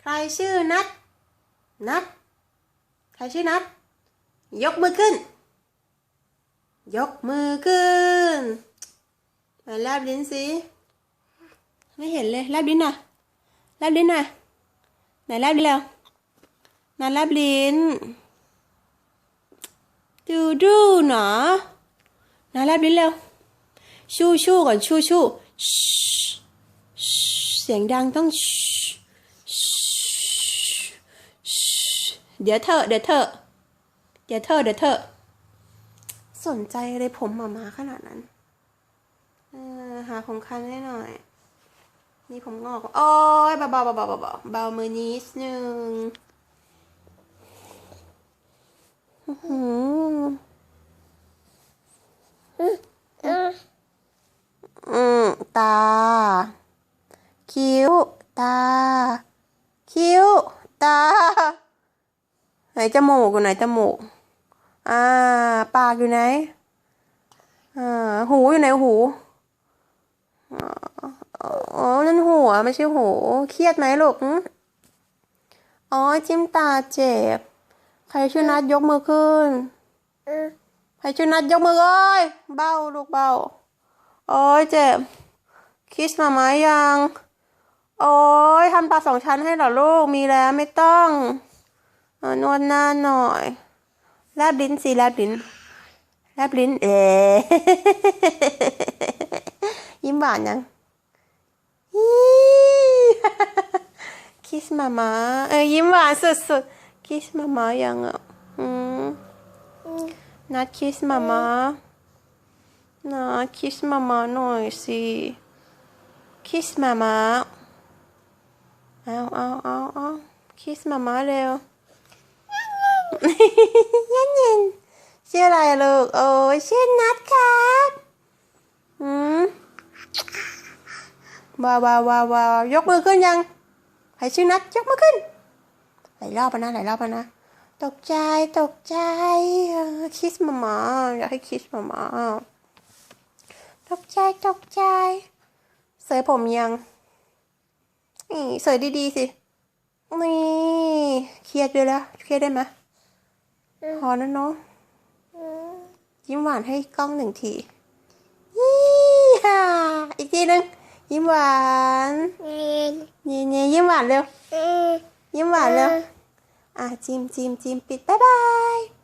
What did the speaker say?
ใครชื่อนัดนัดใครชื่อนัดยกมือขึ้น ยกมือขึ้นไหนแลบลิ้นสิไม่เห็นเลยแลบลิ้นน่ะแลบลิ้นน่ะไหนแลบลิ้นแล้วไหนแลบลิ้นดูดูหนอไหนแลบลิ้นเร็วชู่ชู่ก่อนชู่ชู่เสียงดังต้องช เดี๋ยวเถอเดี๋ยวเถอเดี๋ยวเถอเดี๋ยวเถอสนใจอะไรผมหมามาขนาดนั้น เออหาผมคันให้หน่อย นี่ผมงอก โอ้ยเบาเบาเบาเบาเบาเบาเมือนิดนึงอื้อหืออืมตา คิ้ว ตา คิ้ว ตา จมูกอยู่ไหนจมูก อ่า ปากอยู่ไหน อ่า หูอยู่ไหนหูอ๋อ นั่นหัวไม่ใช่หู เครียดไหมลูกอ๋อ จิ้มตาเจ็บ ใครชื่อนัดยกมือขึ้นใครชื่อนัดยกมือเอ้ย เบ้าลูกเบ้าโอ้ยเจ็บ คิสมาไหมยัง โอ้ยทำตาสองชั้นให้เหรอลูก มีแล้วไม่ต้อง นวดหน้าหน่อยแลบลิ้นสิแลบลิ้นแลบลิ้น เอ๋ยิ้มหวานยังคิสมามาเออยิ้มหวานสุดๆคิสมามายังอะอืมนัดคิสมามานะคิสมามาหน่อยสิคิสมามาเอาเอาเอาเอาคิสมามาเร็ว ยันยัน ชื่ออะไรลูก โอ้ยชื่อนัดครับอืมว้าวว้าวว้าวาวยกมือขึ้นยังใครชื่อนัดยกมือขึ้นหลายรอบนะหลายรอบนะ ตกใจตกใจคิสมามาอยากให้คิสมามาตกใจตกใจ เสยผมยังนี่เสยดีๆสินี่เครียดด้วยแล้วเครียดได้ไหมพอนะเนาะ ยิ้มหวานให้กล้องหนึ่งทียี่ฮ่าอีกทีหนึ่งยิ้มหวานนี่นี่ยิ้มหวานเร็วยิ้มหวานเร็วอะจิมจิมจิมปิดบ๊ายบาย